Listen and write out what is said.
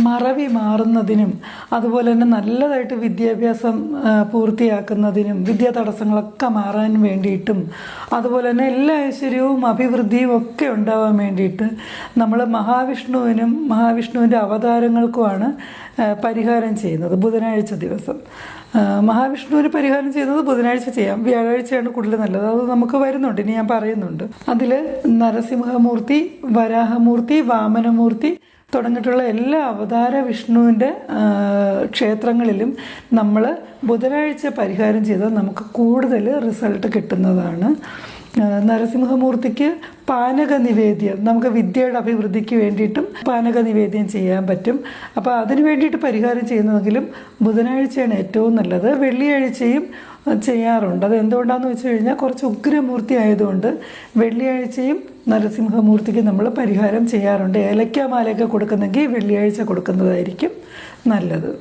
മറവി മാറുന്നതിനും അതുപോലെ തന്നെ നല്ലതായിട്ട് വിദ്യാഭ്യാസം പൂർത്തിയാക്കുന്നതിനും വിദ്യാ തടസ്സങ്ങളൊക്കെ മാറാൻ വേണ്ടിയിട്ടും അതുപോലെ തന്നെ എല്ലാ ഐശ്വര്യവും അഭിവൃദ്ധിയും ഒക്കെ ഉണ്ടാവാൻ വേണ്ടിയിട്ട് നമ്മൾ മഹാവിഷ്ണുവിനും മഹാവിഷ്ണുവിന്റെ അവതാരങ്ങൾക്കുമാണ് പരിഹാരം ചെയ്യുന്നത് ബുധനാഴ്ച ദിവസം. മഹാവിഷ്ണുവിന് പരിഹാരം ചെയ്യുന്നത് ബുധനാഴ്ച ചെയ്യാം. വ്യാഴാഴ്ചയാണ് കൂടുതൽ നല്ലത്. അത് നമുക്ക് വരുന്നുണ്ട്. ഇനി ഞാൻ പറയുന്നുണ്ട്. അതിൽ നരസിംഹമൂർത്തി വരാഹമൂർത്തി വാമനമൂർത്തി തുടങ്ങിയിട്ടുള്ള എല്ലാ അവതാര വിഷ്ണുവിന്റെ ക്ഷേത്രങ്ങളിലും നമ്മൾ ബുധനാഴ്ച പരിഹാരം ചെയ്താൽ നമുക്ക് കൂടുതൽ റിസൾട്ട് കിട്ടുന്നതാണ്. നരസിംഹമൂർത്തിക്ക് പാനക നിവേദ്യം നമുക്ക് വിദ്യയുടെ അഭിവൃദ്ധിക്ക് വേണ്ടിയിട്ടും പാനക നിവേദ്യം ചെയ്യാൻ പറ്റും. അപ്പോൾ അതിന് വേണ്ടിയിട്ട് പരിഹാരം ചെയ്യുന്നതെങ്കിലും ബുധനാഴ്ചയാണ് ഏറ്റവും നല്ലത്. വെള്ളിയാഴ്ചയും ചെയ്യാറുണ്ട്. അത് എന്തുകൊണ്ടാന്ന് വെച്ച് കഴിഞ്ഞാൽ കുറച്ച് ഉഗ്രമൂർത്തി ആയതുകൊണ്ട് വെള്ളിയാഴ്ചയും നരസിംഹമൂർത്തിക്ക് നമ്മൾ പരിഹാരം ചെയ്യാറുണ്ട്. ഏലക്കാമാലയൊക്കെ കൊടുക്കുന്നെങ്കിൽ വെള്ളിയാഴ്ച കൊടുക്കുന്നതായിരിക്കും നല്ലത്.